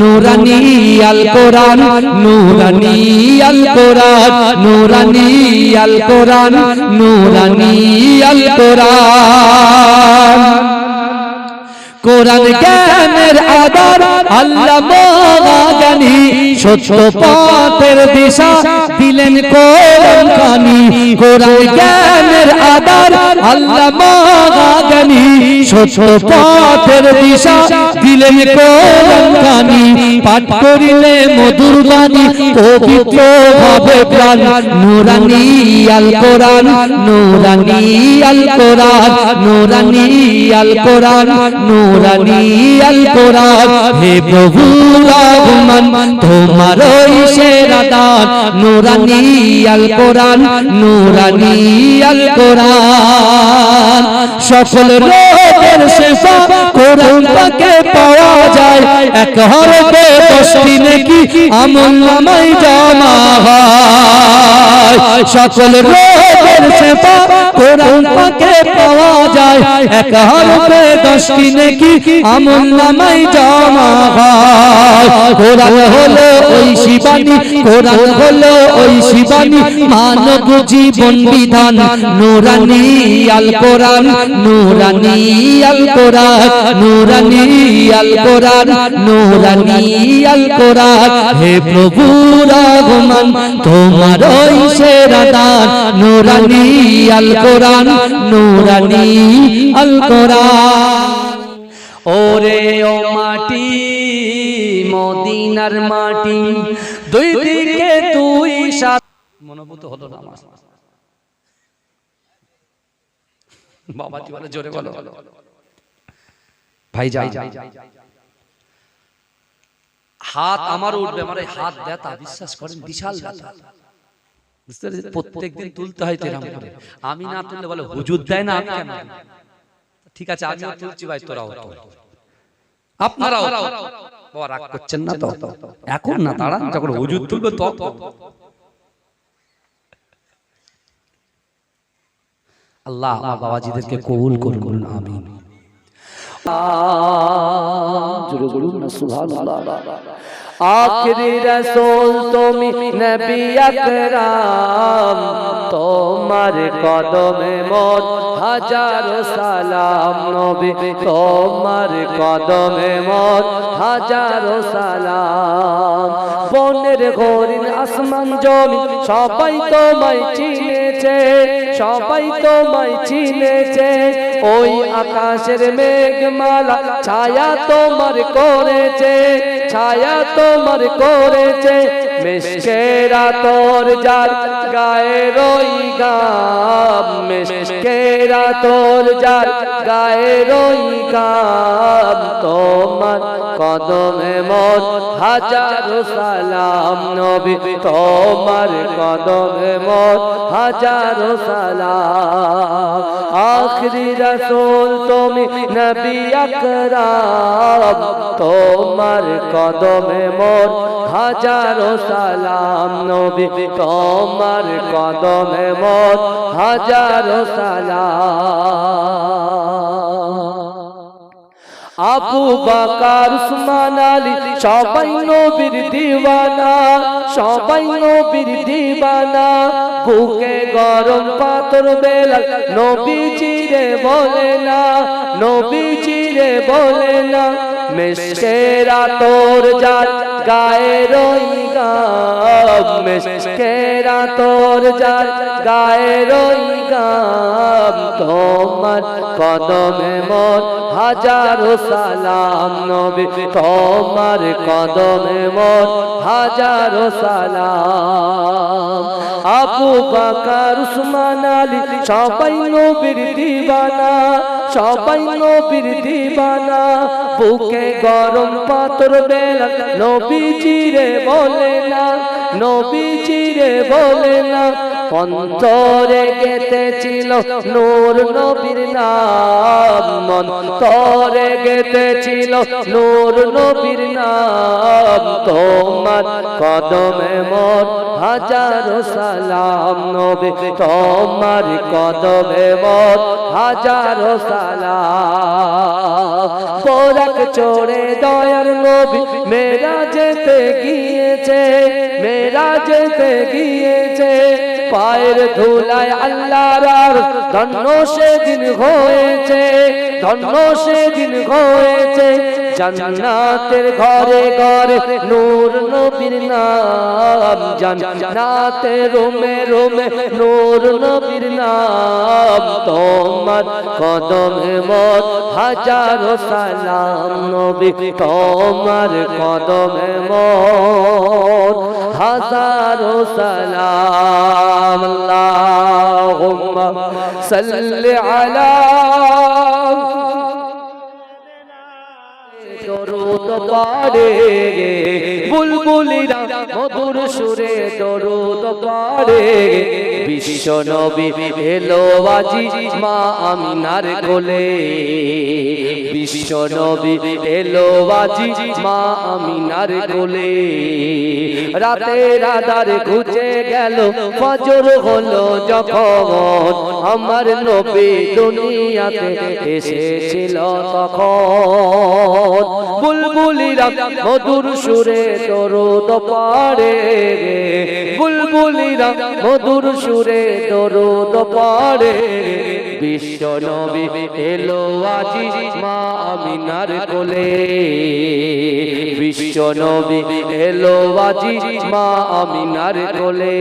নুরানি আল কোরআন, নুরানি আল কোরআন, নুরানি আল কোরআন, নুরানি আল কোরআন। কোরআন জ্ঞানের আধার আল্লাহ মহাজ্ঞানী, সত্য পথের দিশা দিলেন কোরআন খানি। কোরআন জ্ঞানের আধার আল্লাহ মহাজ্ঞানী, সত্য পথের দিশা দিলেন কোরআন পাঠ করিলে মধুর বাণী পবিত্র ভাবে প্রাণ। নুরানি আল কোরআন, নুরানি আল কোরআন, নুরানি আল কোরআন, নুরানি আল কোরআন। হে প্রভু রহমান তোমার ওই সেরা দান। নুরানি আল কোরআন, নুরানি আল কোরআন। সকল রোগের শেফা কোরআন পাকে পাওয়া যায়। এক হরফে দশটি নেকি আমল নামাই জমা হয়। সকল রোগের শেফা পাকে পাওয়া যায়। এক হরফে দশটি নেকি আমল নামাই জমা হয়। কোরআন হলো ওই শিবানী, কোরআন হলো ওই শিবানী, মানব জীবন বিধান। নুরানি আল কোরআন, নুরানি আল কোরআন, নুরানি আল কোরআন, নুরানি আল কোরআন। হে প্রভু রহমান তোমার ওই সেরা দান। নুরানি আল কোরআন নুরানি আল কোরআন ওরে ও মাটি, মদিনার মাটি, দুই দিকে তুই সাত মনোভূত হলো না আমার। বাবাজি বলে, জোরে বলো। ভাই যাই হাত আমার উঠবে, আমার হাত ব্যথা, বিশ্বাস করেন, বিশাল ব্যথা। বুঝতে পেরেছেন? প্রত্যেকদিন তুলতে হয় তেরাম করে। আমি না তুললে বলে হুজুর দেয় না আমি কেন ঠিক আছে আমিও তুলছি ভাই তোরাও। তো আপনারাও। বাবা রাগ করছেন না তো? এখন না দাঁড়ান যখন হুজুর তুলবে তখন। আল্লাহ আমার বাবাজিদেরকে কবুল করুন আমিন। জোরে বলুন সুবহানাল্লাহ। আখরি রসুল, তুমি আকরাম, তোমার কদমে মোর হাজারো সালাম নবী, তোমার কদমে মোর হাজারো সালাম। বনের হরিণ আসমান জমিন সবাই তোমায় চিনেছে, সবাই তোমায় চিনেছে। ওই আকাশের মেঘমালা ছায়া তোমার করেছে ছায়া তোমার করেছে মেশকেরা তোর যার গায়ে রই গাম, মেশকেরা তোর যার গায়ে রই গাম, তোমার কদমে মোর হাজারো সালাম নবী, তোমার কদমে মোর হাজারো সালাম। আখরি রসুল তুমি নবী আকরাম, তোমার কদমে মোর হাজারো সালাম নবী, তোমার কদমে মোর হাজারো সালাম। আবু বাকার, উসমান আলী, সবাই নবীর দিওয়ানা, সবাই নবীর দিওয়ানা। বুকে গরম পাথর বেলা নবী চিরে বলে না নবী চিরে বলে না মেশকেরা তোর যার গায়ে রই গাম মেশকেরা তোর যার গায়ে রই গাম তোমার কদমে মন হাজারো সালাম নবী, তোমার কদমে মন হাজারো সালাম। আবু বাকার, উসমান আলী সবাই নবীর দিবানা সবাই নবীর দিবানা, বুকে গরম পাথর বেলা নবী চিরে বলে না নবী চিরে বলে না। অন্তরে গেতেছিল নূর নবীর নাম। অন্তরে গেতেছিল নূর নবীর নাম। তোমার কদমে মোর হাজারো সালাম নবী। তোমার কদমে মোর হাজারো সালাম। পোরাক চড়ে দয়ার নবী মেরা যেতে গিয়েছে মেরা যেতে গিয়েছে পায়ের ধুলায় আল্লাহর ধন্য সেদিন হয়েছে ধন্য সেদিন হয়েছে। জান্নাতের ঘরে ঘরে নূর নবীর নাম, জান্নাতে রোমে রোমে নূর নবীর নাম, তোমার কদমে মত হাজারো সালাম নবী, তোমার কদমে মত হাজারো সালাম। আল্লাহুম্মা সাল্লি আলা পাড়ে বুলবুলিরা মধুর সুরে দরুদ পাড়ে বিশ্ব নবী এলো আজি মা আমিনার কোলে। বিশ্ব নবী এলো আজি মা আমিনার কোলে। রাতে রাদার ঘুচে গেল, ফজর হলো যখন আমার নবী দুনিয়াতে এসেছিল তখন। বুলবুলিরা মধুর সুরে দরুদ পাড়ে বুলবুলিরা মধুর সুরে দরুদ পারে বিশ্ব নবী এলো আজি মা আমিনার কোলে। বিশ্ব নবী এলো আজি মা আমিনার কোলে।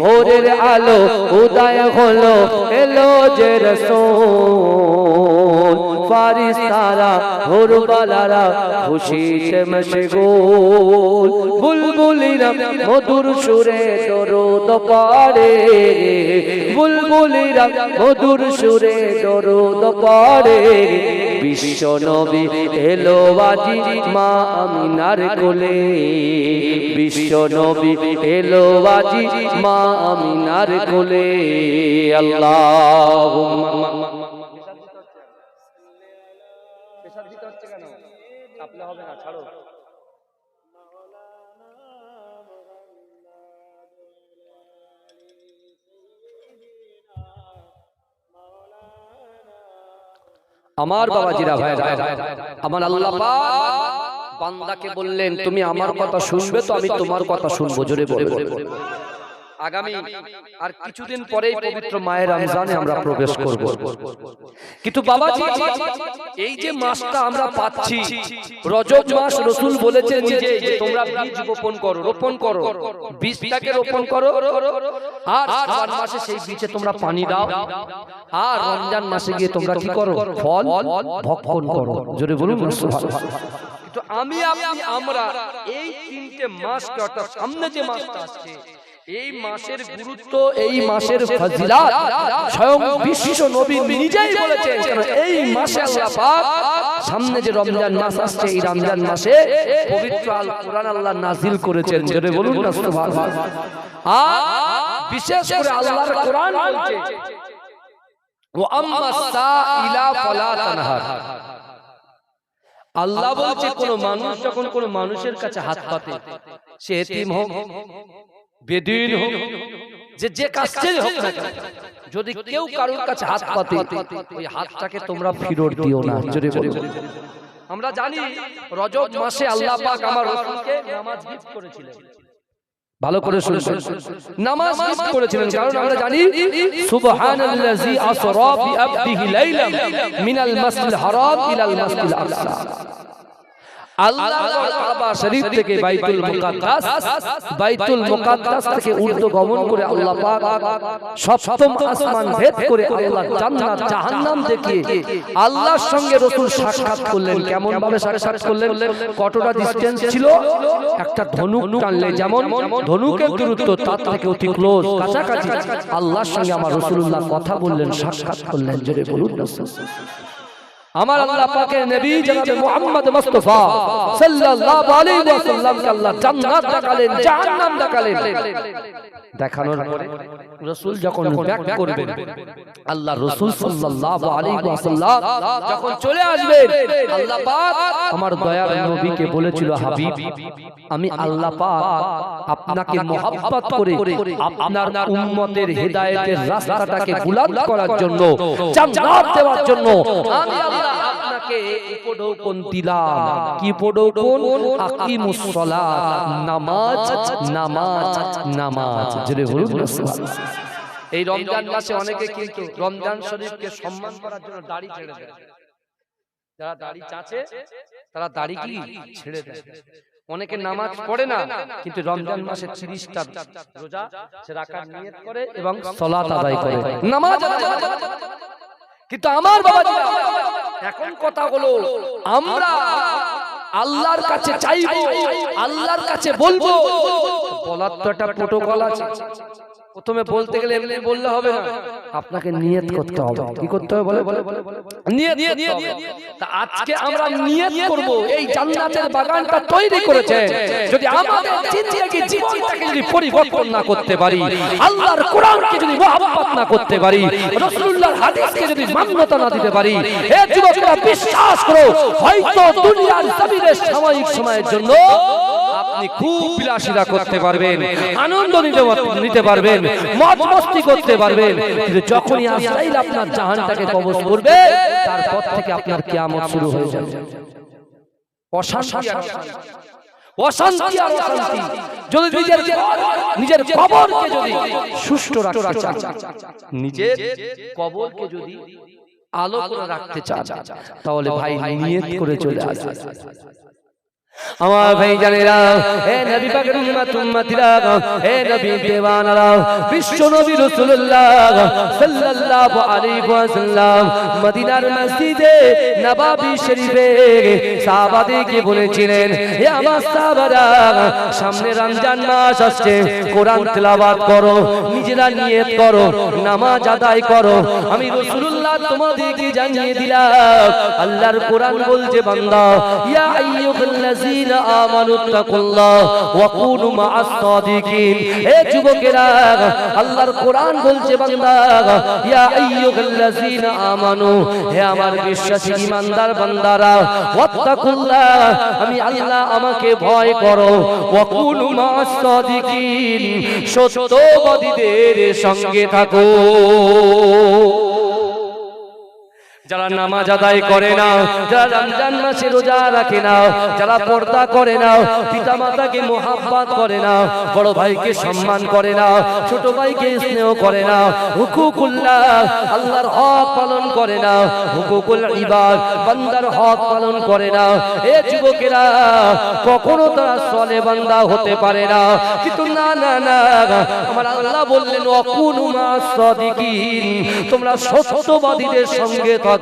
ভোরের আলো উদয় হলো, এলো যে রসোল। ফারিস তারা ভোরবালারা খুশিতে মশগুল। বুলবুলিরা মধুর সুরে দরুদ পাড়ে বুলবুলিরা মধুর সুরে দরুদ পাড়ে বিশ্ব নবী এলো আজি মা আমিনার কোলে। বিশ্ব নবী এলো আজি মা আমিনার কোলে। আল্লাহ আমার বাবা জিরা ভাই আমার আল্লাহ বান্দাকে বললেন তুমি আমার কথা শুনবে তো আমি তোমার কথা শুনব জোরে বলব আগামী আর কিছুদিন পরেই পবিত্র মায়ের রমজানে আমরা প্রবেশ করব। কিন্তু বাবাজি এই যে মাসটা আমরা পাচ্ছি রজব মাস রসুল বলেছেন যে তোমরা বীজ রোপণ করো রোপণ করো। বীজটাকে রোপণ করো। আর মাসে সেই বীজে তোমরা পানি দাও। আর রমজান মাসে গিয়ে তোমরা কি করো? ফল ভক্ষণ করো। জোরে বলুন। কিন্তু আমি আমরা এই তিনটে মাসকে অর্থাৎ সামনে যে মাসটা আসছে এই মাসের গুরুত্ব এই মাসের ফজিলাত স্বয়ং বিশ্ব নবী নিজেই বলেছেন কারণ এই মাসে আল্লাহ পাক সামনে যে রমজান মাস আসছে এই রমজান মাসে পবিত্র আল কোরআন আল্লাহ নাজিল করেছেন। জোরে বলুন না সুবহানাল্লাহ। আর বিশেষ করে আল্লাহর কোরআন বলছে ও আম্মা সাইলা ফালা তানহার। আল্লাহ বলছে কোন মানুষ যখন কোন মানুষের কাছে হাত পাতে সে এতিম হোক বেদিন হোক যে যে কাজটাই হোক না যদি কেউ কারোর কাছে হাত পাতে ওই হাতটাকে তোমরা ফিরত দিও না। জোরে বলো। আমরা জানি রজব মাসে আল্লাহ পাক আমার রাসূলকে নামাজ গিফট করেছিলেন। ভালো করে শুনবেন নামাজ গিফট করেছিলেন। কারণ আমরা জানি সুবহানাল্লাযী আসরা বিআবদিহি লাইলাম মিনাল মাসজিদিল হারাম ইলাল মাসজিদিল আকসা। আল্লাহ কাবা শরীফ থেকে বাইতুল মুকাদ্দাস বাইতুল মুকাদ্দাস থেকে ঊর্ধ্ব গমন করে আল্লাহ পাক সপ্তম আসমান ভেদ করে আল্লাহ জান্নাত জাহান্নাম দেখিয়ে আল্লাহর সঙ্গে রাসূল সাক্ষাৎ করলেন কেমন ভাবে সাক্ষাৎ করলেন কতটা ডিসটেন্স ছিল? একটা ধনুক টানলে যেমন ধনুকের দূরত্ব তার থেকে অতি ক্লোজ কাছাকাছি। আল্লাহর সঙ্গে আমার রাসূলুল্লাহ কথা বললেন সাক্ষাৎ করলেন জোরে বলুন। আমার আল্লাহ পাকের নবী জনাবে মুহাম্মদ মুস্তাফা সাল্লাল্লাহু আলাইহি ওয়াসাল্লামকে আল্লাহ জান্নাত দেখালেন জাহান্নাম দেখালেন। দেখানোর পরে রাসূল যখন ব্যাক করবেন আল্লাহ রাসূল সাল্লাল্লাহু আলাইহি ওয়াসাল্লাম যখন চলে আসবেন আল্লাহ পাক আমার দয়ার নবীকে বলেছিল হাবিব আমি আল্লাহ পাক আপনাকে মহব্বত করে আপনার উম্মতের হেদায়েতের রাস্তাটাকে বুলন্দ করার জন্য জান্নাত দেওয়ার জন্য আমি আপনাকে উপঢৌকন কি উপঢৌকন? আকিমুস সালাত। নামাজ নামাজ নামাজ। বলুন সুবহানাল্লাহ। এই রমজান মাসে অনেকে কিন্তু রমজান শরীফকে সম্মান করার জন্য দাড়ি ছেড়ে দেয়। যারা দাড়ি তারা দাড়ি কি ছেড়ে দেয়। অনেকে নামাজ পড়ে না, কিন্তু রমজান মাসে তিরিশটা রোজা সে রাখার নিয়ত করে এবং সলাত আদায় করে। নামাজ। কিন্তু আমার বাবা এখন কথা হলো, আমরা আল্লাহর কাছে চাইব, আল্লাহর কাছে বলব। বলার তো একটা প্রোটোকল আছে। প্রথমে বলতে গেলে এমনি বললে হবে না। আপনাকে নিয়ত করতে হবে। কি করতে হবে বলে বলে নিয়ত করতে তা আজকে আমরা নিয়ত করব। এই জান্নাতের বাগানটা তৈরি করেছে। যদি আমাদের জিন্দেগি জীবনটাকে যদি পরিবর্তন না করতে পারি। আল্লাহর কোরআনকে যদি মহব্বত না করতে পারি। রাসূলুল্লাহর হাদিসকে যদি মান্যতা না দিতে পারি। হে যুবকরা বিশ্বাস করো। হয়তো দুনিয়ার জমিনের সাময়িক সময়ের জন্য আপনি খুব বিলাসিতা করতে পারবেন আনন্দ নিতে নিতে পারবেন মজ মস্তি করতে পারবেন কিন্তু যখনই আজরাইল আপনার জাহানটাকে কবজ করবে তারপর থেকে আপনার কিয়ামত শুরু হয়ে যাবে। অশান্তি অশান্তি। অশান্তি আর অশান্তি যদি নিজের নিজের কবরকে যদি সুষ্ঠু রাখতে চান নিজের কবরকে যদি আলো করে রাখতে চান তাহলে ভাই নিয়ত করে চলে আসবে। আমার ভাই জানেরা হে নবী পাকের উম্মত উম্মতিরা হে নবী দেওয়ানারা বিশ্ব নবী রাসূলুল্লাহ সাল্লাল্লাহু আলাইহি ওয়াসাল্লাম মদিনার মসজিদে নবাবী শরীফে সাহাবাদেরকে বলেছিলেন হে আমার সাহাবারা সামনে রমজান মাস আসছে কোরআন তেলাওয়াত করো নিজেরা নিয়ত করো নামাজ আদায় করো আমি রাসূলুল্লাহ তোমাদেরকে জানিয়ে দিলাম আল্লাহর কোরআন বলছে বান্দা ইয়া আইয়ুহাল্লাযী الذين آمنوا اتقوا الله وكونوا مع الصادقين হে যুবকেরা আল্লাহর কোরআন বলছে বান্দা ইয়া আইয়ুহাল্লাযীনা আমানু হে আমার বিশ্বাসী ঈমানদার বান্দারা ওয়াত্তাকুল্লাহ আমি আল্লাহ আমাকে ভয় করো ওয়াকুনু মা'আস সাদিকিন সত্যবাদীদের সঙ্গে থাকো যারা নামাজ আদায় করে না যারা রমজান মাসে রোজা রাখে না যারা পর্দা করে না পিতা মাতাকে মোহাব্বত করে না বড় ভাইকে সম্মান করে না ছোট ভাইকে স্নেহ করে না হুকুকুল্লাহ আল্লাহর হক পালন করে না হুকুকুল ইবাদ বান্দার হক পালন করে না এ যুবকেরা কখনো তারা সলে বান্দা হতে পারে না কিন্তু না না না আমার আল্লাহ বললেন অকুনু মা সাদিকিন তোমরা সত্যবাদীদের সঙ্গে থাকো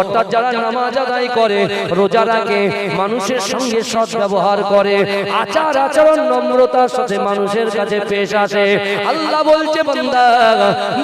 অর্থাৎ যারা নামাজ আদায় করে, রোজা রাখে, মানুষের সঙ্গে সৎ ব্যবহার করে, আচার আচরণ নম্রতার সাথে মানুষের কাছে পেশ আসে। আল্লাহ বলছে, বান্দা,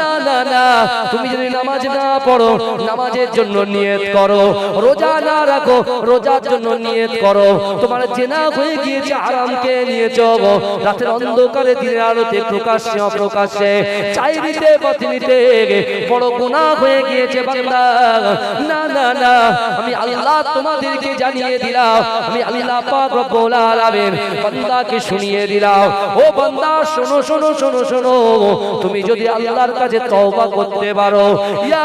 না না না, তুমি যদি নামাজ না পড়ো, নামাজের জন্য নিয়ত করো। রোজা না রাখো, রোজার জন্য নিয়ত করো। তোমার জেনা হয়ে গিয়েছে আরামকে নিয়েছো রাতের অন্ধকারে দিনের আলোতে প্রকাশ্যে, অপ্রকাশ্যে, চাই দিতে বড় গুনাহ হয়ে গিয়েছে, বান্দা। না না না। আমি আল্লাহ তোমাদেরকে জানিয়ে দিলাম। আমি আল্লাহ পাক রব্বুল আলামিন বান্দাকে শুনিয়ে দিলাম। ও বান্দা, শোনো শোনো শোনো শোনো। তুমি যদি আল্লাহর কাছে তওবা করতে পারো, ইয়া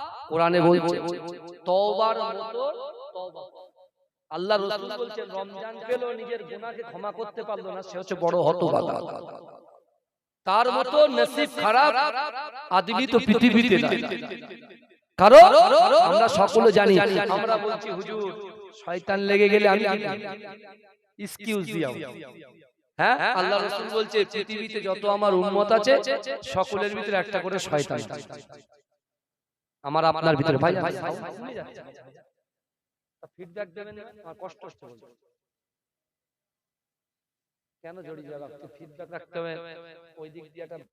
কোরআনে বলছে তওবার মতো তওবা। আল্লাহ রাসূল বলছেন রমজান পেল নিজের গুনাহকে ক্ষমা করতে পারল না সে হচ্ছে বড় হতভাগা তার মতো নসিব খারাপ আদমি তো পৃথিবীতে নাই। কারণ আমরা সকলে জানি আমরা বলছি হুজুর শয়তান লেগে গেলে আমি এক্সকিউজ দিও হ্যাঁ? আল্লাহ রাসূল বলছে পৃথিবীতে যত আমার উম্মত আছে সকলের ভিতরে একটা করে শয়তান আছে। আমার আপনার ভিতরে ভাই ফিডব্যাক দেবেন আমার কষ্ট কষ্ট বলতে। কেন জড়িয়ে যাবে ফিডব্যাক রাখতে হবে। ওই দিক দিয়ে একটা